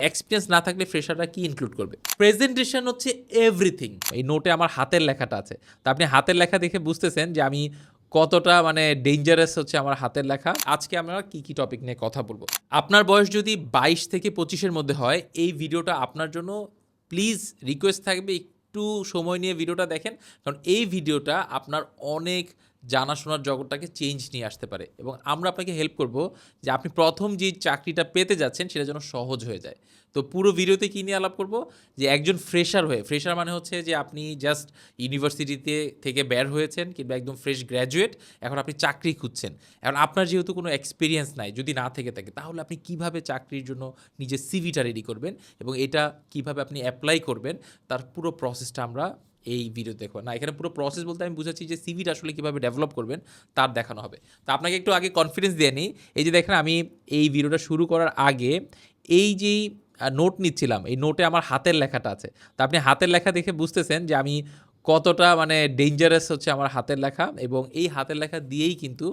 Experience না থাকলে ফ্রেশাররা কি ইনক্লুড করবে? প্রেজেন্টেশন হচ্ছে এভরিথিং এই নোটে আমার হাতের লেখাটা আছে। তা আপনি হাতের লেখা দেখে বুঝতেছেন যে আমি কতটা মানে ডেঞ্জারাস হচ্ছে আমার হাতের লেখা। আজকে আমরা কি কি টপিক নিয়ে কথা বলব? আপনার বয়স যদি বাইশ থেকে পঁচিশের মধ্যে হয়, এই ভিডিওটা আপনার জন্য প্লিজ রিকোয়েস্ট থাকবে। একটু সময় নিয়ে ভিডিওটা দেখেন। কারণ এই ভিডিওটা আপনার অনেক জানাশোনার জগৎটাকে চেঞ্জ নিয়ে আসতে পারে। এবং আমরা আপনাকে হেল্প করব যে আপনি প্রথম যে চাকরিটা পেতে যাচ্ছেন সেটা যেন সহজ হয়ে যায়। তো পুরো ভিডিওতে কী নিয়ে আলাপ করব? যে একজন ফ্রেশার হয়ে ফ্রেশার মানে হচ্ছে যে আপনি জাস্ট ইউনিভার্সিটিতে থেকে বের হয়েছেন কিংবা একদম ফ্রেশ গ্র্যাজুয়েট এখন আপনি চাকরি খুঁজছেন। এখন আপনার যেহেতু কোনো এক্সপিরিয়েন্স নাই, যদি না থেকে থাকে, তাহলে আপনি কীভাবে চাকরির জন্য নিজের সিভিটা রেডি করবেন এবং এটা কীভাবে আপনি অ্যাপ্লাই করবেন, তার পুরো প্রসেসটা আমরা এই ভিডিও দেখো। না, এখানে পুরো প্রসেস বলতে আমি বুঝাচ্ছি যে সিভিটা আসলে কীভাবে ডেভেলপ করবেন, তার দেখানো হবে। তো আপনাকে একটু আগে কনফিডেন্স দিয়ে নিই। এই যে দেখেন, আমি এই ভিডিওটা শুরু করার আগে এই যেই নোট নিচ্ছিলাম, এই নোটে আমার হাতের লেখাটা আছে। তো আপনি হাতের লেখা দেখে বুঝতেছেন যে আমি কতটা মানে ডেঞ্জারাস হচ্ছে আমার হাতের লেখা এবং এই হাতের লেখা দিয়েই কিন্তু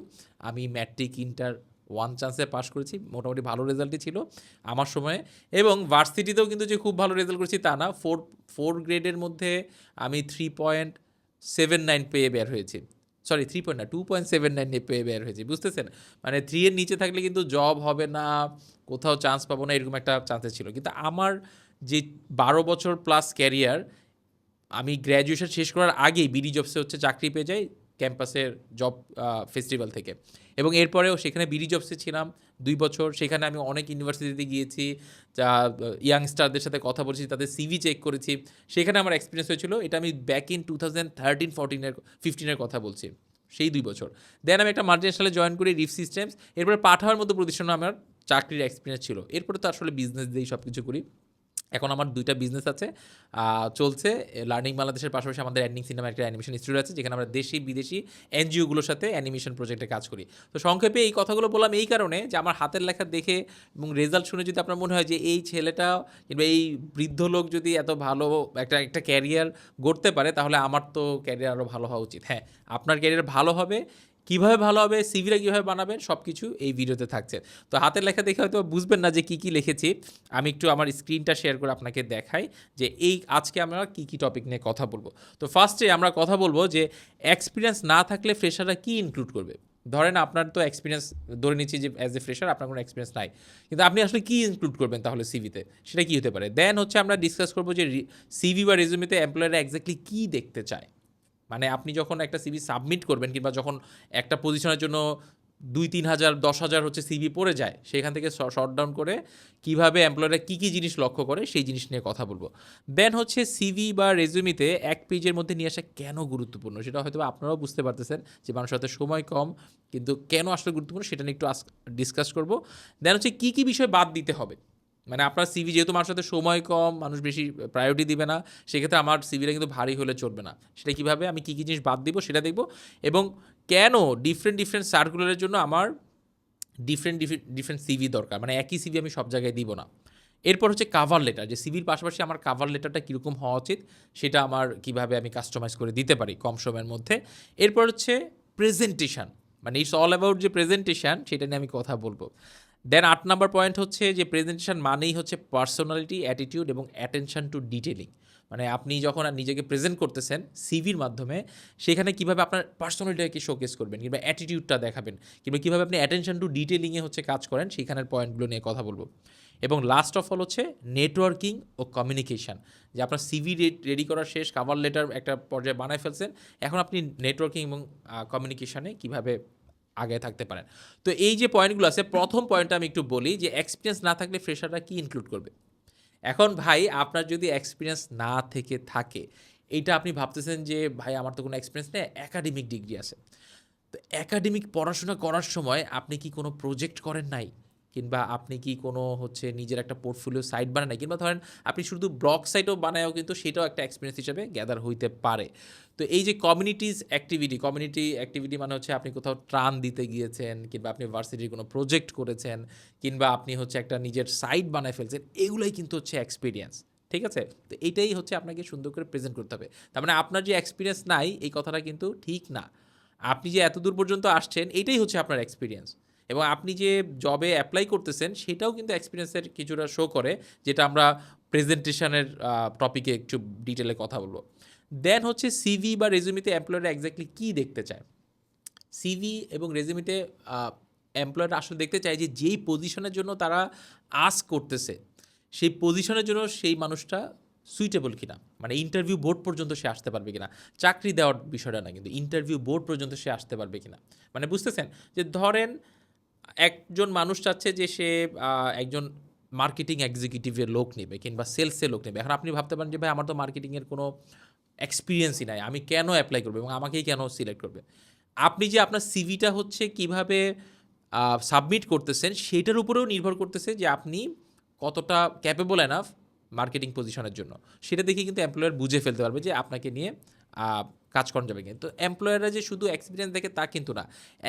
আমি ম্যাট্রিক ইন্টার ওয়ান চান্সে পাশ করেছি। মোটামুটি ভালো রেজাল্টই ছিল আমার সময়ে। এবং ভার্সিটিতেও কিন্তু যে খুব ভালো রেজাল্ট করেছি তা না। ফোর ফোর গ্রেডের মধ্যে আমি থ্রি পয়েন্ট সেভেন নাইন পেয়ে বের হয়েছি। সরি থ্রি পয়েন্ট না টু পয়েন্ট সেভেন নাইন পেয়ে বের হয়েছি। বুঝতেছেন? মানে থ্রি এর নিচে থাকলে কিন্তু জব হবে না, কোথাও চান্স পাবো না, এরকম একটা চান্সেস ছিল। কিন্তু আমার যে বারো বছর প্লাস ক্যারিয়ার আমি গ্র্যাজুয়েশন শেষ করার আগেই বিডি জবসে হচ্ছে চাকরি পেয়ে যাই। ক্যাম্পাসের জব ফেস্টিভ্যাল থেকে। এবং এরপরেও সেখানে বিডি জবসে ছিলাম দুই বছর। সেখানে আমি অনেক ইউনিভার্সিটিতে গিয়েছি, যা, ইয়াংস্টারদের সাথে কথা বলেছি, তাদের সিভি চেক করেছি। সেখানে আমার এক্সপিরিয়েন্স হয়েছিল, এটা আমি back in two thousand thirteen ফোরটিনের ফিফটিনের কথা বলছি, সেই দুই বছর। দেন আমি একটা মাল্টিনেশনালে জয়েন করি রিফ সিস্টেমস এরপরে পাঠাওয়ার মতো প্রতিষ্ঠানে আমার চাকরির এক্সপিরিয়েন্স ছিল। এরপরে তো আসলে বিজনেস দিয়েই সব কিছু করি। এখন আমার দুইটা বিজনেস আছে চলছে লার্নিং বাংলাদেশের পাশাপাশি আমাদের অ্যান্ডিং সিনেমা একটা অ্যানিমেশন স্টুডিও আছে, যেখানে আমরা দেশি, বিদেশি এনজিওগুলোর সাথে অ্যানিমেশন প্রজেক্টে কাজ করি। তো সংক্ষেপে এই কথাগুলো বললাম এই কারণে যে আমার হাতের লেখা দেখে এবং রেজাল্ট শুনে যদি আপনার মনে হয় যে এই ছেলেটা কিংবা এই বৃদ্ধ লোক যদি এত ভালো একটা একটা ক্যারিয়ার গড়তে পারে, তাহলে আমার তো ক্যারিয়ার আরও ভালো হওয়া উচিত। হ্যাঁ আপনার ক্যারিয়ার ভালো হবে কীভাবে ভালো হবে সিভিটা কীভাবে বানাবেন সব কিছু এই ভিডিওতে থাকছে। তো হাতের লেখা দেখে হয়তো বুঝবেন না যে কী কী লিখেছি। আমি একটু আমার স্ক্রিনটা শেয়ার করে আপনাকে দেখাই যে এই আজকে আমরা কী কী টপিক নিয়ে কথা বলব। তো ফার্স্টে আমরা কথা বলব যে এক্সপিরিয়েন্স না থাকলে ফ্রেশাররা কী ইনক্লুড করবে? ধরেন আপনার তো এক্সপিরিয়েন্স ধরে নিচ্ছি যে অ্যাজ এ ফ্রেশার আপনার কোনো এক্সপিরিয়েন্স নাই। কিন্তু আপনি আসলে কী ইনক্লুড করবেন তাহলে সিভিতে সেটা কী হতে পারে? দেন হচ্ছে আমরা ডিসকাস করব যে সিভি বা রেজুমিতে এমপ্লয়াররা এক্স্যাক্টলি কী দেখতে চায়। মানে আপনি যখন একটা সিভি সাবমিট করবেন কিংবা যখন একটা পজিশনের জন্য দুই, তিন হাজার, দশ হাজার হচ্ছে সিভি পড়ে যায়, সেখান থেকে শর্ট ডাউন করে কীভাবে এমপ্লয়াররা কী কী জিনিস লক্ষ্য করে সেই জিনিস নিয়ে কথা বলব। দেন হচ্ছে সিভি বা রেজুমিতে এক পেজের মধ্যে নিয়ে আসা কেন গুরুত্বপূর্ণ? সেটা হয়তো আপনারাও বুঝতে পারতেছেন যে মানুষের হাতে সময় কম, কিন্তু কেন আসলে গুরুত্বপূর্ণ সেটা নিয়ে একটু ডিসকাস করব। দেন হচ্ছে কী কী বিষয় বাদ দিতে হবে? মানে আপনার সিভি যেহেতু মানুষের সাথে সময় কম, মানুষ বেশি প্রায়োরিটি দিবে না, সেক্ষেত্রে আমার সিভিটা কিন্তু ভারী হলে চলবে না। সেটা কীভাবে? আমি কী কী জিনিস বাদ দিব সেটা দেখব। এবং কেন ডিফারেন্ট ডিফারেন্ট সার্কুলারের জন্য আমার ডিফারেন্ট ডিফারেন্ট সিভি দরকার? মানে একই সিভি আমি সব জায়গায় দিব না। এরপর হচ্ছে কাভার লেটার যে সিভির পাশাপাশি আমার কাভার লেটারটা কীরকম হওয়া উচিত, সেটা আমার কীভাবে আমি কাস্টমাইজ করে দিতে পারি কম সময়ের মধ্যে। এরপর হচ্ছে প্রেজেন্টেশন মানে ইটস অল অ্যাবাউট যে প্রেজেন্টেশন সেটা নিয়ে আমি কথা বলব। দেন আট নাম্বার পয়েন্ট হচ্ছে যে প্রেজেন্টেশন মানেই হচ্ছে পার্সোনালিটি অ্যাটিটিউড এবং অ্যাটেনশন টু ডিটেলিং মানে আপনি যখন আর নিজেকে প্রেজেন্ট করতেছেন সিভির মাধ্যমে, সেখানে কীভাবে আপনার পার্সোনালিটিকে শোকেস করবেন কিংবা অ্যাটিটিউডটা দেখাবেন কিংবা কীভাবে আপনি অ্যাটেনশন টু ডিটেলিংয়ে হচ্ছে কাজ করেন, সেখানের পয়েন্টগুলো নিয়ে কথা বলব। এবং লাস্ট অফ অল হচ্ছে নেটওয়ার্কিং ও কমিউনিকেশান যে আপনার সিভি রেডি করার শেষ কাভার লেটার একটা পর্যায়ে বানায় ফেলছেন, এখন আপনি নেটওয়ার্কিং এবং কমিউনিকেশানে কীভাবে আগে থাকতে পারেন। তো এই যে পয়েন্টগুলো আছে, প্রথম পয়েন্টটা আমি একটু বলি যে এক্সপিরিয়েন্স না থাকলে ফ্রেশাররা কি ইনক্লুড করবে? এখন ভাই, আপনার যদি এক্সপিরিয়েন্স না থেকে থাকে, এইটা আপনি ভাবতেছেন যে, ভাই, আমার তো কোনো এক্সপিরিয়েন্স নেই একাডেমিক ডিগ্রি আছে। তো একাডেমিক পড়াশোনা করার সময় আপনি কি কোনো প্রজেক্ট করেন নাই? কিংবা আপনি কি কোনো হচ্ছে নিজের একটা পোর্টফোলিও সাইট বানান কিংবা ধরেন আপনি শুধু ব্লগ সাইটও বানায়ও কিন্তু সেটাও একটা এক্সপিরিয়েন্স হিসেবে গ্যাদার হইতে পারে। তো এই যে কমিউনিটিজ অ্যাক্টিভিটি কমিউনিটি অ্যাক্টিভিটি মানে হচ্ছে আপনি কোথাও ট্রান দিতে গিয়েছেন, কিংবা আপনি ভার্সিটির কোনো প্রজেক্ট করেছেন, কিংবা আপনি হচ্ছে একটা নিজের সাইট বানায় ফেলছেন, এগুলোই কিন্তু হচ্ছে এক্সপিরিয়েন্স ঠিক আছে? তো এইটাই হচ্ছে আপনাকে সুন্দর করে প্রেজেন্ট করতে হবে। তার মানে আপনার যে এক্সপিরিয়েন্স নাই, এই কথাটা কিন্তু ঠিক না। আপনি যে এত দূর পর্যন্ত আসছেন, এটাই হচ্ছে আপনার এক্সপিরিয়েন্স এবং আপনি যে জবে অ্যাপ্লাই করতেছেন, সেটাও কিন্তু এক্সপিরিয়েন্সের কিছুটা শো করে, যেটা আমরা প্রেজেন্টেশনের টপিকে একটু ডিটেলে কথা বলব। দেন হচ্ছে সিভি বা রেজুমিতে এমপ্লয়াররা এক্স্যাক্টলি কী দেখতে চায়? সিভি এবং রেজুমিতে এমপ্লয়াররা আসলে দেখতে চায় যে যেই পজিশনের জন্য তারা আস করতেছে, সেই পজিশনের জন্য সেই মানুষটা সুইটেবল কিনা? মানে ইন্টারভিউ বোর্ড পর্যন্ত সে আসতে পারবে কিনা? চাকরি দেওয়ার বিষয়টা না, কিন্তু ইন্টারভিউ বোর্ড পর্যন্ত সে আসতে পারবে কিনা? মানে বুঝতেছেন? যে ধরেন একজন মানুষ চাচ্ছে যে সে একজন মার্কেটিং এক্সিকিউটিভের লোক নেবে কিংবা সেলসের লোক নেবে। এখন আপনি ভাবতে পারেন যে, ভাই, আমার তো মার্কেটিংয়ের কোনো এক্সপিরিয়েন্সই নাই। আমি কেন অ্যাপ্লাই করব এবং আমাকেই কেন সিলেক্ট করবে? আপনি যে আপনার সিভিটা হচ্ছে কীভাবে সাবমিট করতেছেন, সেটার উপরেও নির্ভর করতেছে যে আপনি কতটা ক্যাপেবল এনাফ মার্কেটিং পজিশনের জন্য। সেটা দেখে কিন্তু এমপ্লয়ার বুঝে ফেলতে পারবে যে আপনাকে নিয়ে কাজ করানো যাবে কিন্তু। এমপ্লয়াররা যে শুধু এক্সপিরিয়েন্স দেখে তা কিন্তু না।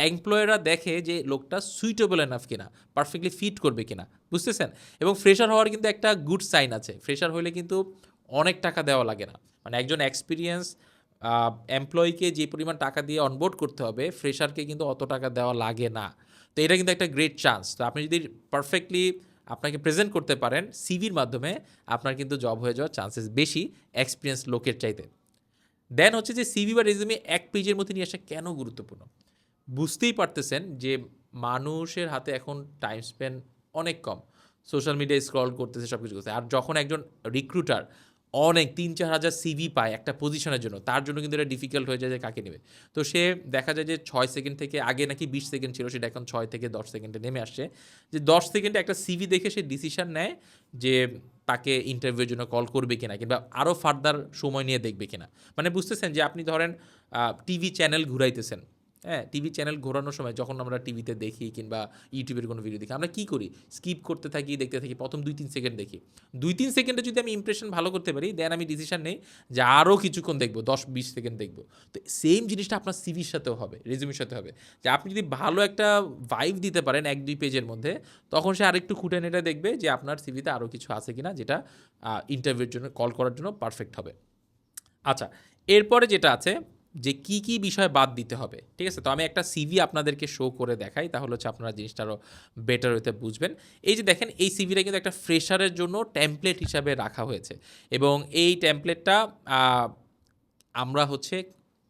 এমপ্লয়াররা দেখে যে লোকটা সুইটেবল এনাফ কিনা পারফেক্টলি ফিট করবে কিনা, বুঝতেছেন? এবং ফ্রেশার হওয়ার কিন্তু একটা গুড সাইন আছে। ফ্রেশার হলে কিন্তু অনেক টাকা দেওয়া লাগে না। মানে একজন এক্সপিরিয়েন্স এমপ্লয়িকে যে পরিমাণ টাকা দিয়ে অনবোর্ড করতে হবে ফ্রেশারকে কিন্তু অত টাকা দেওয়া লাগে না। তো এটা কিন্তু একটা গ্রেট চান্স তো আপনি যদি পারফেক্টলি আপনাকে প্রেজেন্ট করতে পারেন সিভির মাধ্যমে, আপনার কিন্তু জব হয়ে যাওয়ার চান্সেস বেশি এক্সপিরিয়েন্স লোকের চাইতে। দেন হচ্ছে যে সিভি বা রেজুমে এক পেজের মধ্যে নিয়ে আসা কেন গুরুত্বপূর্ণ? বুঝতেই পারতেছেন যে মানুষের হাতে এখন টাইম স্পেন্ড অনেক কম। সোশ্যাল মিডিয়ায় স্ক্রল করতেছে সব কিছু করতে আর যখন একজন রিক্রুটার অনেক, তিন, চার হাজার সিভি পায় একটা পজিশনের জন্য। তার জন্য কিন্তু এটা ডিফিকাল্ট হয়ে যায় যে কাকে নেবে। তো সে দেখা যায় যে ছয় সেকেন্ড থেকে আগে নাকি বিশ সেকেন্ড ছিল, সেটা এখন ছয় থেকে দশ সেকেন্ডে নেমে আসছে। যে দশ সেকেন্ডে একটা সিভি দেখে সে ডিসিশন নেয় যে তাকে ইন্টারভিউর জন্য কল করবে কিনা, কিংবা আরও ফার্দার সময় নিয়ে দেখবে কিনা। মানে বুঝতেছেন যে আপনি ধরেন টিভি চ্যানেল ঘুরাইতেছেন। হ্যাঁ টিভি চ্যানেল ঘোরানোর সময় যখন আমরা টিভিতে দেখি কিংবা ইউটিউবের কোনো ভিডিও দেখি, আমরা কী করি? স্কিপ করতে থাকি, দেখতে থাকি, প্রথম দুই তিন সেকেন্ড দেখি। দুই তিন সেকেন্ডে যদি আমি ইমপ্রেশন ভালো করতে পারি দেন আমি ডিসিশন নেই যে আরও কিছুক্ষণ দেখব, দশ বিশ সেকেন্ড দেখব। তো সেম জিনিসটা আপনার সিভির সাথেও হবে রেজিউমির সাথে হবে। যে আপনি যদি ভালো একটা ভাইব দিতে পারেন এক দুই পেজের মধ্যে, তখন সে আরেকটু খুঁটে নেটে দেখবে যে আপনার সিভিতে আরও কিছু আছে কিনা, যেটা ইন্টারভিউর জন্য কল করার জন্য পারফেক্ট হবে। আচ্ছা এরপরে যেটা আছে যে কি কি বিষয় বাদ দিতে হবে, ঠিক আছে? তো আমি একটা সিভি আপনাদেরকে শো করে দেখাই, তাহলে হচ্ছে আপনারা জিনিসটা আরও বেটার হতে বুঝবেন। এই যে দেখেন, এই সিভিটা কিন্তু একটা ফ্রেশারের জন্য টেমপ্লেট হিসাবে রাখা হয়েছে এবং এই টেমপ্লেটটা আমরা হচ্ছে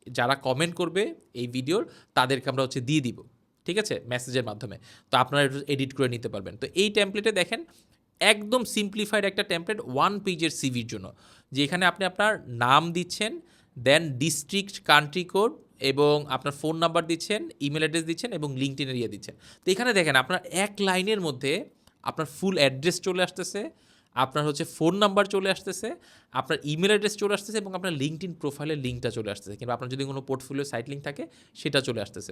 যারা কমেন্ট করবে এই ভিডিওর, তাদেরকে আমরা হচ্ছে দিয়ে দিব, ঠিক আছে? মেসেজের মাধ্যমে। তো আপনারা একটু এডিট করে নিতে পারবেন। তো এই টেমপ্লেটে দেখেন, একদম সিম্পলিফাইড একটা টেমপ্লেট ওয়ান পেজের সিভির জন্য, যেখানে আপনি আপনার নাম দিচ্ছেন দেন ডিস্ট্রিক্ট কান্ট্রি কোড এবং আপনার ফোন নাম্বার দিচ্ছেন ইমেল অ্যাড্রেস দিচ্ছেন এবং লিঙ্কটিনের ইয়ে দিচ্ছেন। তো এখানে দেখেন, আপনার এক লাইনের মধ্যে আপনার ফুল অ্যাড্রেস চলে আসতেছে, আপনার হচ্ছে ফোন নাম্বার চলে আসতেছে, আপনার ইমেল অ্যাড্রেস চলে আসতেছে এবং আপনার লিঙ্কড ইন প্রোফাইলের লিঙ্কটা চলে আসতেছে। কিংবা আপনার যদি কোনো পোর্টফোলিও সাইট লিঙ্ক থাকে, সেটা চলে আসতেছে।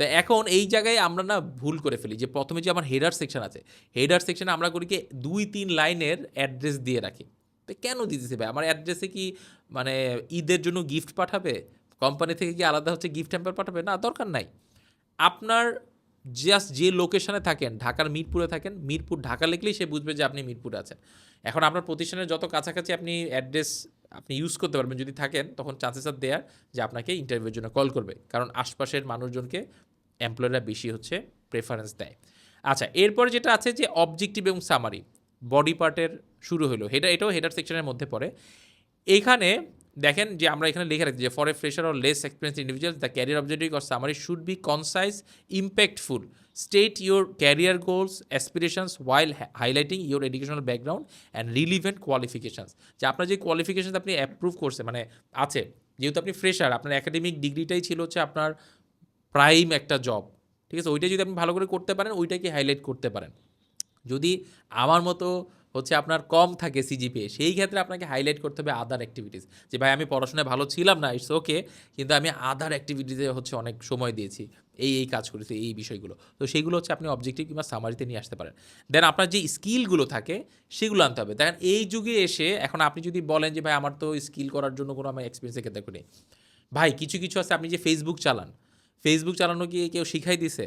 তো এখন এই জায়গায় আমরা না ভুল করে ফেলি যে প্রথমে যে আমার হেডার সেকশন আছে হেডার সেকশনে আমরা করি কি, দুই, তিন লাইনের অ্যাড্রেস দিয়ে রাখি। কেন দিতেছে ভাই? আমার অ্যাড্রেসে কি মানে ঈদের জন্য গিফট পাঠাবে? কোম্পানি থেকে কি আলাদা হচ্ছে গিফট হ্যাম্পার পাঠাবে? না, দরকার নাই। আপনার জাস্ট যে লোকেশনে থাকেন, ঢাকার মিরপুরে থাকেন, মিরপুর, ঢাকা লিখলেই সে বুঝবে যে আপনি মিরপুরে আছেন। এখন আপনার প্রতিষ্ঠানের যত কাছাকাছি আপনি অ্যাড্রেস আপনি ইউজ করতে পারবেন, যদি থাকেন, তখন চান্সেস আর দেয়ার যে আপনাকে ইন্টারভিউর জন্য কল করবে। কারণ আশপাশের মানুষজনকে এমপ্লয়াররা বেশি হচ্ছে প্রেফারেন্স দেয়। আচ্ছা এরপরে যেটা আছে যে অবজেক্টিভ এবং সামারি বডি পার্টের শুরু হলো। হেডার এটাও হেডার সেকশনের মধ্যে পড়ে। এখানে দেখেন যে আমরা এখানে লিখে রাখছি যে for a fresher or less experience individual the career objective or summary should be concise impactful state your career goals aspirations while highlighting your educational background and relevant qualifications যে আপনার যে কোয়ালিফিকেশান আপনি অ্যাপ্রুভ করছে মানে আছে, যেহেতু আপনি fresher আপনার একাডেমিক ডিগ্রিটাই ছিল হচ্ছে আপনার প্রাইম একটা জব ঠিক আছে? ওইটাই যদি আপনি ভালো করে করতে পারেন, ওইটাকে হাইলাইট করতে পারেন। যদি আমার মতো হচ্ছে আপনার কম থাকে সিজিপিএ সেই ক্ষেত্রে আপনাকে হাইলাইট করতে হবে আদার অ্যাক্টিভিটিস যে ভাই, আমি পড়াশোনায় ভালো ছিলাম না ইটস ওকে কিন্তু আমি আদার অ্যাক্টিভিটিসে হচ্ছে অনেক সময় দিয়েছি। এই এই কাজ করেছি, এই বিষয়গুলো। তো সেইগুলো হচ্ছে আপনি অবজেক্টিভ কিংবা সামারিতে নিয়ে আসতে পারেন। দেন আপনার যে স্কিলগুলো থাকে, সেগুলো আনতে হবে। দেখেন, এই যুগে এসে এখন আপনি যদি বলেন যে, ভাই, আমার তো স্কিল করার জন্য কোনো আমার এক্সপিরিয়েন্সের ক্ষেত্রে নেই। ভাই, কিছু কিছু আছে, আপনি যে ফেসবুক চালান ফেসবুক চালানো কি কেউ শিখাই দিছে?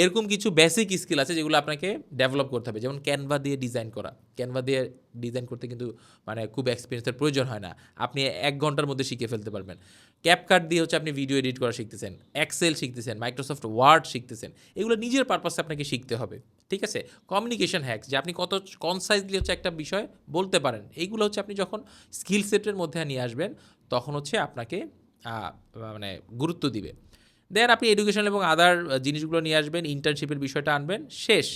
এরকম কিছু বেসিক স্কিল আছে যেগুলো আপনাকে ডেভেলপ করতে হবে। যেমন ক্যানভা দিয়ে ডিজাইন করা। ক্যানভা দিয়ে ডিজাইন করতে কিন্তু মানে খুব এক্সপিরিয়েন্সের প্রয়োজন হয় না। আপনি এক ঘণ্টার মধ্যে শিখে ফেলতে পারবেন। ক্যাপকাট দিয়ে হচ্ছে আপনি ভিডিও এডিট করা শিখতেছেন। এক্সেল শিখতেছেন। মাইক্রোসফট ওয়ার্ড শিখতেছেন। এগুলো নিজের পারপাসে আপনাকে শিখতে হবে। ঠিক আছে? কমিউনিকেশন হ্যাক্স যে আপনি কত কনসাইজলি হচ্ছে একটা বিষয় বলতে পারেন এইগুলো হচ্ছে আপনি যখন স্কিল সেটের মধ্যে নিয়ে আসবেন, তখন হচ্ছে আপনাকে মানে গুরুত্ব দিবে। দেন আপনি এডুকেশন এবং আদার জিনিসগুলো নিয়ে আসবেন ইন্টার্নশিপের বিষয়টা আনবেন, শেষ।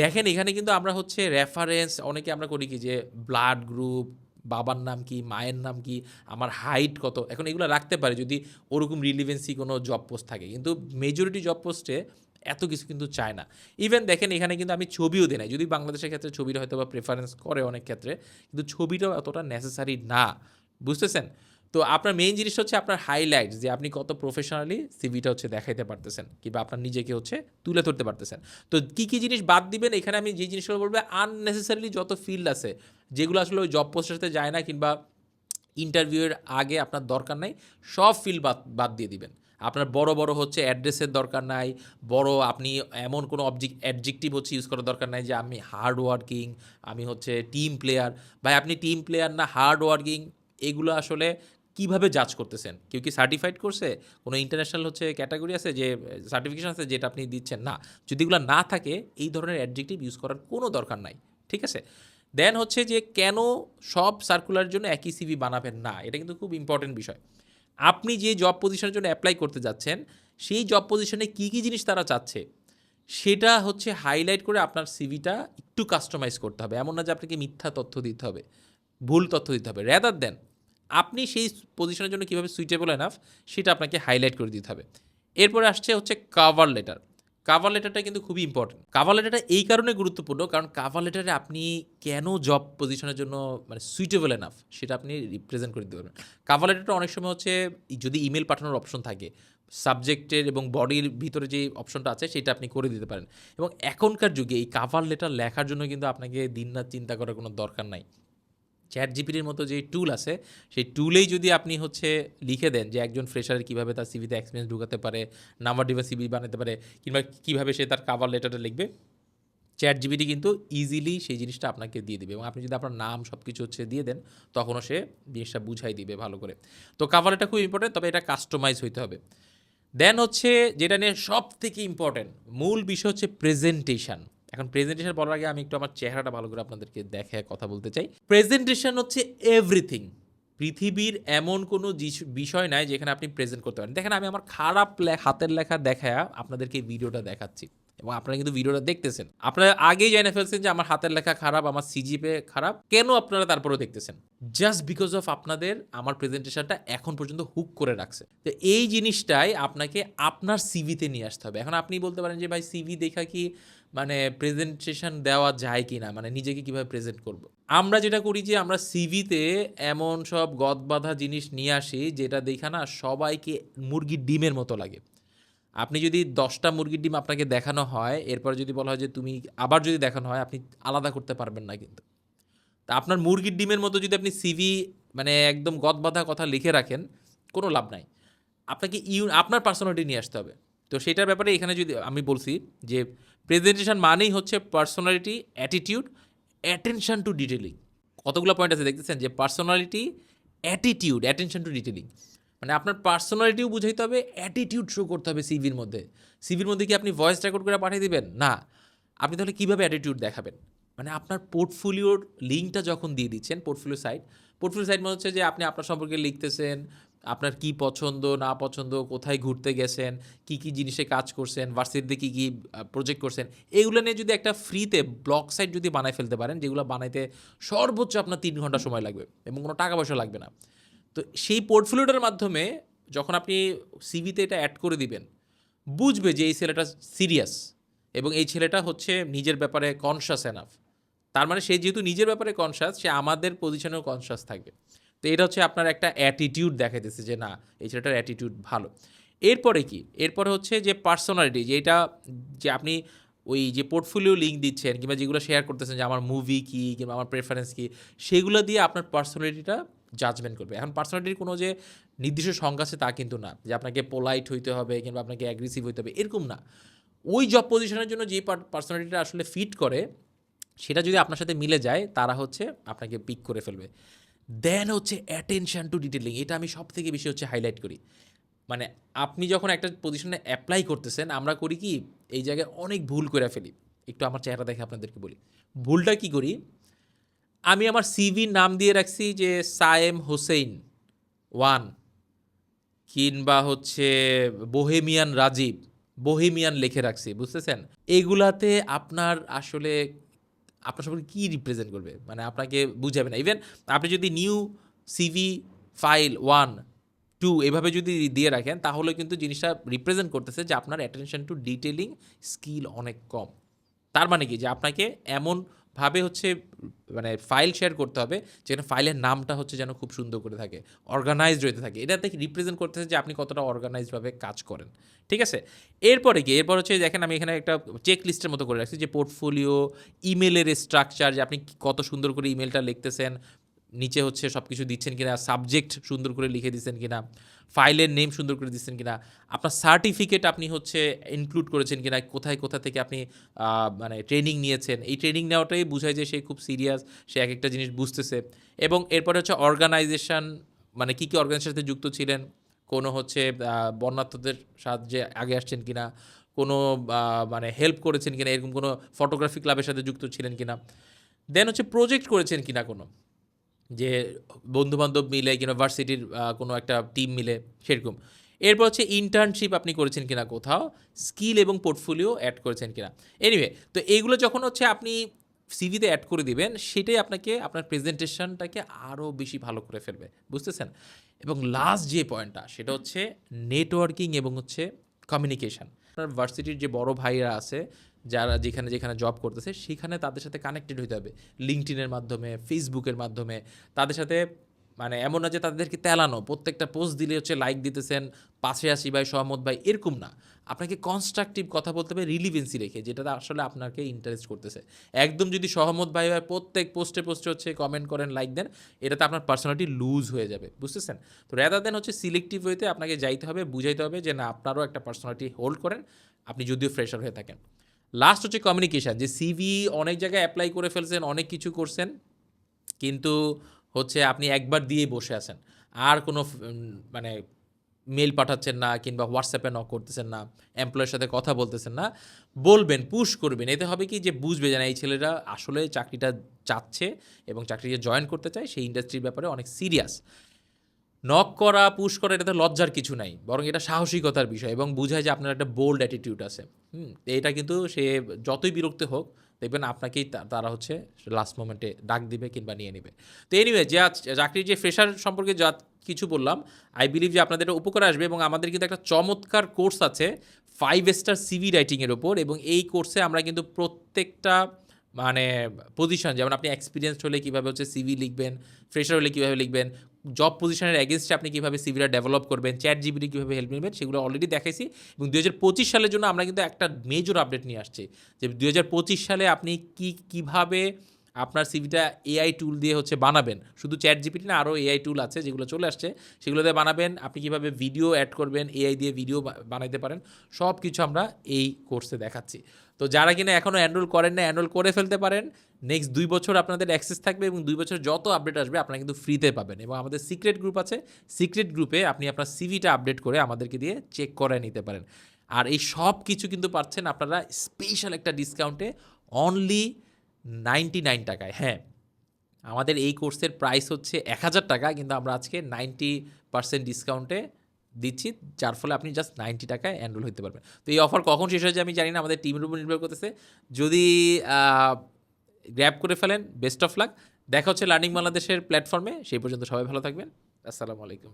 দেখেন এখানে কিন্তু আমরা হচ্ছে রেফারেন্স অনেকে আমরা করি কি যে ব্লাড গ্রুপ বাবার নাম কি, মায়ের নাম কি, আমার হাইট কত, এখন এগুলো রাখতে পারে যদি ওরকম রিলিভেন্সি কোনো জব পোস্ট থাকে। কিন্তু মেজরিটি জব পোস্টে এত কিছু কিন্তু চায় না। ইভেন দেখেন এখানে কিন্তু আমি ছবিও দিই নাই। যদি বাংলাদেশের ক্ষেত্রে ছবিটা হয়তো বা প্রেফারেন্স করে অনেক ক্ষেত্রে, কিন্তু ছবিটাও এতটা নেসেসারি না। বুঝতেছেন? তো আপনার মেইন জিনিসটা হচ্ছে আপনার হাইলাইট যে আপনি কত প্রফেশনালি সিভিটা হচ্ছে দেখাইতে পারতেছেন, কিংবা আপনার নিজেকে হচ্ছে তুলে ধরতে পারতেছেন। তো কী কী জিনিস বাদ দিবেন? এখানে আমি যে জিনিসগুলো বলব আননেসেসারিলি যত ফিল্ড আছে, যেগুলো আসলে ওই জব পোস্টের সাথে যায় না, কিংবা ইন্টারভিউয়ের আগে আপনার দরকার নাই, সব ফিল্ড বাদ বাদ দিয়ে দিবেন। আপনার বড় বড় হচ্ছে অ্যাড্রেসের দরকার নাই, বড় আপনি এমন কোনো অবজেক্ট অ্যাডজেক্টিভ হচ্ছে ইউজ করার দরকার নাই, যে আমি হার্ড ওয়ার্কিং আমি হচ্ছে টিম প্লেয়ার ভাই, আপনি টিম প্লেয়ার না হার্ড ওয়ার্কিং এগুলো আসলে কীভাবে জাজ করতেছেন? কেউ কি সার্টিফাইড করছে? কোনো ইন্টারন্যাশনাল হচ্ছে ক্যাটাগরি আছে যে সার্টিফিকেশন আছে যেটা আপনি দিচ্ছেন? না। যদি এগুলো না থাকে, এই ধরনের অ্যাডজেক্টিভ ইউজ করার কোনো দরকার নাই। ঠিক আছে? দেন হচ্ছে যে, কেন সব সার্কুলার জন্য একই সিভি বানাবেন? না, এটা কিন্তু খুব ইম্পর্টেন্ট বিষয়। আপনি যে জব পজিশনের জন্য অ্যাপ্লাই করতে যাচ্ছেন, সেই জব পজিশনে কী কী জিনিস তারা চাচ্ছে? সেটা হচ্ছে হাইলাইট করে আপনার সিভিটা একটু কাস্টমাইজ করতে হবে। এমন না যে আপনাকে মিথ্যা তথ্য দিতে হবে, ভুল তথ্য দিতে হবে। র্যাদার দেন আপনি সেই পজিশনের জন্য কীভাবে সুইটেবল এনাফ সেটা আপনাকে হাইলাইট করে দিতে হবে। এরপরে আসছে হচ্ছে কাভার লেটার কাভার লেটারটা কিন্তু খুবই ইম্পর্টেন্ট কাভার লেটারটা এই কারণে গুরুত্বপূর্ণ কারণ কাভার লেটারে আপনি কেন জব পজিশনের জন্য মানে সুইটেবল এনাফ সেটা আপনি রিপ্রেজেন্ট করে দিতে পারবেন। কাভার লেটারটা অনেক সময় হচ্ছে যদি ইমেল পাঠানোর অপশন থাকে সাবজেক্টের এবং বডির ভিতরে যে অপশনটা আছে সেটা আপনি করে দিতে পারেন। এবং এখনকার যুগে এই কাভার লেটার লেখার জন্য কিন্তু আপনাকে দিন রাত চিন্তা করার কোনো দরকার নাই। চ্যাট জিপিটির মতো যে টুল আছে, সেই টুলেই যদি আপনি হচ্ছে লিখে দেন যে একজন ফ্রেশারের কীভাবে তার সিভিতে এক্সপিরিয়েন্স ঢুকাতে পারে নাম্বার ডিভাইস সিভি বানাতে পারে, কিংবা কীভাবে সে তার কাভার লেটারটা লিখবে চ্যাট জিপিটি কিন্তু ইজিলি সেই জিনিসটা আপনাকে দিয়ে দেবে। এবং আপনি যদি আপনার নাম সব কিছু হচ্ছে দিয়ে দেন, তখনও সে জিনিসটা বুঝাই দিবে ভালো করে। তো কাভার এটা খুব ইম্পর্টেন্ট তবে এটা কাস্টমাইজ হইতে হবে। দেন হচ্ছে যেটা নিয়ে সব থেকে ইম্পর্টেন্ট মূল বিষয় হচ্ছে প্রেজেন্টেশন এখন প্রেজেন্টেশন বলার আগে আমি একটু আমার চেহারাটা ভালো করে আপনাদেরকে দেখে কথা বলতে চাই। প্রেজেন্টেশন হচ্ছে এভরিথিং পৃথিবীর এমন কোনো বিষয় নাই যেখানে আপনি প্রেজেন্ট করতে পারেন। দেখেন আমি আমার খারাপ হাতের লেখা দেখায়া আপনাদেরকে ভিডিওটা দেখাচ্ছি। এবং আপনারা কিন্তু ভিডিওটা দেখতেছেন। আপনারা আগেই জেনে ফেলছেন যে আমার হাতের লেখা খারাপ, আমার সিজিপে খারাপ। কেন আপনারা তারপরেও দেখতেছেন? জাস্ট বিকজ অফ আপনাদের আমার প্রেজেন্টেশনটা এখন পর্যন্ত হুক করে রাখছে। তো এই জিনিসটাই আপনাকে আপনার সিভিতে নিয়ে আসতে হবে। এখন আপনি বলতে পারেন যে, ভাই সিভি দেখা কি মানে প্রেজেন্টেশন দেওয়া যায় কি না মানে নিজেকে কীভাবে প্রেজেন্ট করব। আমরা যেটা করি যে, আমরা সিভিতে এমন সব গদ বাঁধা জিনিস নিয়ে আসি, যেটা দেখা না সবাইকে মুরগির ডিমের মতো লাগে। আপনি যদি দশটা মুরগির ডিম আপনাকে দেখানো হয়, এরপর যদি বলা হয় যে, তুমি আবার যদি দেখানো হয়, আপনি আলাদা করতে পারবেন না কিন্তু। তা আপনার মুরগির ডিমের মতো যদি আপনি সিভি মানে একদম গদ বাঁধা কথা লিখে রাখেন, কোনো লাভ নাই। আপনাকে ইউ, আপনার পার্সোনালিটি নিয়ে আসতে হবে। তো সেটার ব্যাপারে এখানে যদি আমি বলছি যে প্রেজেন্টেশন মানেই হচ্ছে personality attitude attention to detailing কতগুলো পয়েন্ট আছে দেখতেছেন? যে personality attitude attention to detailing মানে আপনার পার্সোনালিটিও বুঝাইতে হবে অ্যাটিটিউড শো করতে হবে সিভির মধ্যে। সিভির মধ্যে কি আপনি ভয়েস রেকর্ড করে পাঠিয়ে দেবেন? না। আপনি তাহলে কীভাবে অ্যাটিটিউড দেখাবেন? মানে আপনার পোর্টফোলিওর লিঙ্কটা যখন দিয়ে দিচ্ছেন পোর্টফোলিও সাইট পোর্টফোলিও সাইট মানে হচ্ছে যে আপনি আপনার সম্পর্কে লিখতেছেন আপনার কি পছন্দ, না পছন্দ, কোথায় ঘুরতে গেছেন, কি কি জিনিসে কাজ করছেন ভার্সিটিতে কী কী প্রজেক্ট করছেন, এগুলো নিয়ে যদি একটা ফ্রিতে ব্লগ সাইট যদি বানায় ফেলতে পারেন, যেগুলো বানাইতে সর্বোচ্চ আপনার তিন ঘণ্টা সময় লাগবে এবং কোনো টাকা পয়সা লাগবে না। তো সেই পোর্টফোলিওটার মাধ্যমে যখন আপনি সিভিতে এটা অ্যাড করে দিবেন, বুঝবে যে এই ছেলেটা সিরিয়াস এবং এই ছেলেটা হচ্ছে নিজের ব্যাপারে কনসাস এনাফ তার মানে সে যেহেতু নিজের ব্যাপারে কনসাস সে আমাদের পজিশনেও কনসাস থাকবে। তো এটা হচ্ছে আপনার একটা অ্যাটিটিউড দেখাইতেছে যে, না, এই ছেলেটার অ্যাটিটিউড ভালো। এরপরে কি? এরপরে হচ্ছে যে পার্সোনালিটি যে এটা যে আপনি ওই যে পোর্টফোলিও লিঙ্ক দিচ্ছেন কিংবা যেগুলো শেয়ার করতেছেন যে, আমার মুভি কী? কিংবা, আমার প্রেফারেন্স কী? সেগুলো দিয়ে আপনার পার্সোনালিটিটা জাজমেন্ট করবে। এখন পার্সোনালিটির কোনো যে নির্দিষ্ট সংজ্ঞা আছে তা কিন্তু না। যে আপনাকে পোলাইট হইতে হবে কিংবা আপনাকে অ্যাগ্রেসিভ হইতে হবে, এরকম না। ওই জব পজিশনের জন্য যে পার্সোনালিটিটা আসলে ফিট করে, সেটা যদি আপনার সাথে মিলে যায়, তারা হচ্ছে আপনাকে পিক করে ফেলবে। দেন হচ্ছে অ্যাটেনশন টু ডিটেলিং এটা আমি সব থেকে বেশি হচ্ছে হাইলাইট করি। মানে আপনি যখন একটা পজিশনে অ্যাপ্লাই করতেছেন, আমরা করি কি, এই জায়গায় অনেক ভুল করে ফেলি। একটু আমার চেহারা দেখে আপনাদেরকে বলি। ভুলটা কি করি? আমি আমার সিভির নাম দিয়ে রাখছি যে সায়েম হোসেইন ওয়ান, কিংবা হচ্ছে বোহেমিয়ান রাজীব, বোহেমিয়ান লিখে রাখছি, বুঝতেছেন? এগুলাতে আপনার আসলে আপনার সম্পর্কে কী রিপ্রেজেন্ট করবে? মানে আপনাকে বুঝাবে না। ইভেন আপনি যদি new CV file one two এভাবে যদি দিয়ে রাখেন, তাহলে কিন্তু জিনিসটা রিপ্রেজেন্ট করতেছে যে আপনার অ্যাটেনশন টু ডিটেলিং স্কিল অনেক কম। তার মানে কি? যে আপনাকে এমনভাবে হচ্ছে মানে ফাইল শেয়ার করতে হবে, যেখানে ফাইলের নামটা হচ্ছে যেন খুব সুন্দর করে থাকে অর্গানাইজড হতে থাকে। এটা দেখি রিপ্রেজেন্ট করতেছে যে আপনি কতটা অর্গানাইজডভাবে কাজ করেন, ঠিক আছে? এরপরে কি এরপর হচ্ছে দেখেন আমি এখানে একটা চেক লিস্টের মতো করে রাখছি যে পোর্টফোলিও ইমেলের স্ট্রাকচার যে আপনি কত সুন্দর করে ইমেলটা লিখতেছেন নিচে হচ্ছে সব কিছু দিচ্ছেন কিনা সাবজেক্ট সুন্দর করে লিখে দিচ্ছেন কিনা ফাইলের নেম সুন্দর করে দিচ্ছেন কিনা আপনার সার্টিফিকেট আপনি হচ্ছে ইনক্লুড করেছেন কিনা কোথায় কোথা থেকে আপনি মানে ট্রেনিং নিয়েছেন এই ট্রেনিং নেওয়াটাই বোঝায় যে সে খুব সিরিয়াস সে এক একটা জিনিস বুঝতেছে। এবং এরপরে হচ্ছে অর্গানাইজেশন মানে কী কী অর্গানাইজেশনের সাথে যুক্ত ছিলেন কোনো হচ্ছে আহ, বন্যার্থদের সাহায্যে আগে আসছেন কিনা কোনো মানে হেল্প করেছেন কিনা এরকম কোনো ফটোগ্রাফি ক্লাবের সাথে যুক্ত ছিলেন কিনা দেন হচ্ছে প্রজেক্ট করেছেন কিনা কোনো। যে বন্ধুবান্ধব মিলে ইউনিভার্সিটির কোনো একটা টিম মিলে, সেরকম। এরপর হচ্ছে ইন্টার্নশিপ আপনি করেছেন কিনা কোথাও স্কিল এবং পোর্টফোলিও অ্যাড করেছেন কিনা। এনিওয়ে তো এইগুলো যখন হচ্ছে আপনি সিভিতে অ্যাড করে দিবেন, সেটাই আপনাকে, আপনার প্রেজেন্টেশনটাকে আরও বেশি ভালো করে ফেলবে। বুঝতেছেন? এবং লাস্ট যে পয়েন্টটা সেটা হচ্ছে নেটওয়ার্কিং এবং হচ্ছে কমিউনিকেশন আপনার ভার্সিটির যে বড় ভাইরা আছে যারা যেখানে যেখানে জব করতেছে, সেখানে তাদের সাথে কানেক্টেড হতে হবে। লিঙ্কটিনের মাধ্যমে ফেসবুকের মাধ্যমে। তাদের সাথে মানে এমন না যে তাদেরকে তেলানো। প্রত্যেকটা পোস্ট দিলে হচ্ছে লাইক দিতেছেন, পাশে আসি ভাই, সহমত ভাই, এরকম না। আপনাকে কনস্ট্রাকটিভ কথা বলতে হবে রিলিভেন্সি রেখে যেটা আসলে আপনাকে ইন্টারেস্ট করতেছে। একদম যদি সহমত ভাই ভাই, প্রত্যেক পোস্টে পোস্টে হচ্ছে কমেন্ট করেন লাইক দেন, এটাতে আপনার পার্সোনালিটি লুজ হয়ে যাবে। বুঝতেছেন? তো রেদার দেন হচ্ছে সিলেক্টিভ হইতে আপনাকে যাইতে হবে, বুঝাইতে হবে যে না, আপনারও একটা পার্সোনালিটি হোল্ড করেন। আপনি যদিও ফ্রেশার হয়ে থাকেন। লাস্ট হচ্ছে কমিউনিকেশান যে সিভি অনেক জায়গায় অ্যাপ্লাই করে ফেলছেন, অনেক কিছু করছেন, কিন্তু হচ্ছে আপনি একবার দিয়েই বসে আছেন। আর কোনো মানে মেল পাঠাচ্ছেন না কিংবা হোয়াটসঅ্যাপে নক করতেছেন না এমপ্লয়ের সাথে কথা বলতেছেন না, বলবেন পুশ করবেন। এতে হবে কি যে বুঝবে যে না, এই ছেলেরা আসলে চাকরিটা চাচ্ছে এবং চাকরিতে জয়েন করতে চায়, সেই ইন্ডাস্ট্রির ব্যাপারে অনেক সিরিয়াস নক করা পুশ করা, এটাতে লজ্জার কিছু নাই। বরং এটা সাহসিকতার বিষয় এবং বোঝায় যে আপনার একটা বোল্ড অ্যাটিটিউড আছে। হুম এটা কিন্তু সে যতই বিরক্ত হোক, দেখবেন আপনাকেই তারা হচ্ছে লাস্ট মোমেন্টে ডাক দিবে কিংবা নিয়ে নেবে। তো এনিওয়ে যে চাকরির যে ফ্রেশার সম্পর্কে যা কিছু বললাম আই বিলিভ যে আপনাদের এটা উপকার আসবে এবং আমাদের কিন্তু একটা চমৎকার কোর্স আছে ফাইভ স্টার সিভি রাইটিংয়ের ওপর এবং এই কোর্সে আমরা কিন্তু প্রত্যেকটা মানে পজিশন যেমন আপনি এক্সপিরিয়েন্সড হলে কীভাবে হচ্ছে সিভি লিখবেন ফ্রেশার হলে কীভাবে লিখবেন জব পজিশনের এগেনস্টে আপনি কীভাবে সিভিটা ডেভেলপ করবেন চ্যাট জিবিটি কীভাবে হেল্প নেবেন, সেগুলো অলরেডি দেখাইছি। এবং দু হাজার পঁচিশ সালের জন্য আমরা কিন্তু একটা মেজর আপডেট নিয়ে আসছি। যে দু হাজার পঁচিশ সালে আপনি কি, কীভাবে আপনার সিভিটা এআই টুল দিয়ে হচ্ছে বানাবেন। শুধু চ্যাট জিপিটি না আরও এআই টুল আছে যেগুলো চলে আসছে। সেগুলো দিয়ে বানাবেন। আপনি কীভাবে ভিডিও অ্যাড করবেন এআই দিয়ে ভিডিও বানাইতে পারেন সব কিছু আমরা এই কোর্সে দেখাচ্ছি। তো যারা কিনা এখনও এনরোল করেন না এনরোল করে ফেলতে পারেন। নেক্সট দুই বছর আপনাদের অ্যাক্সেস থাকবে এবং দুই বছর যত আপডেট আসবে, আপনারা কিন্তু ফ্রিতে পাবেন। এবং আমাদের সিক্রেট গ্রুপ আছে। সিক্রেট গ্রুপে আপনি আপনার সিভিটা আপডেট করে আমাদেরকে দিয়ে চেক করে নিতে পারেন। আর এই সব কিছু কিন্তু পাচ্ছেন আপনারা স্পেশাল একটা ডিসকাউন্টে অনলি নাইনটি নাইন টাকায়। হ্যাঁ আমাদের এই কোর্সের প্রাইস হচ্ছে এক হাজার টাকা, কিন্তু আমরা আজকে নাইনটি পার্সেন্ট ডিসকাউন্টে দিচ্ছি, যার ফলে আপনি জাস্ট নাইনটি টাকায় এনরোল হতে পারবেন। তো এই অফার কখন শেষ হয়ে যায় আমি জানি না, আমাদের টিমের উপর নির্ভর করতেছে। যদি গ্র্যাব করে ফেলেন বেস্ট অফ লাক দেখা হচ্ছে লার্নিং বাংলাদেশের প্ল্যাটফর্মে সেই পর্যন্ত সবাই ভালো থাকবেন। আসসালামু আলাইকুম।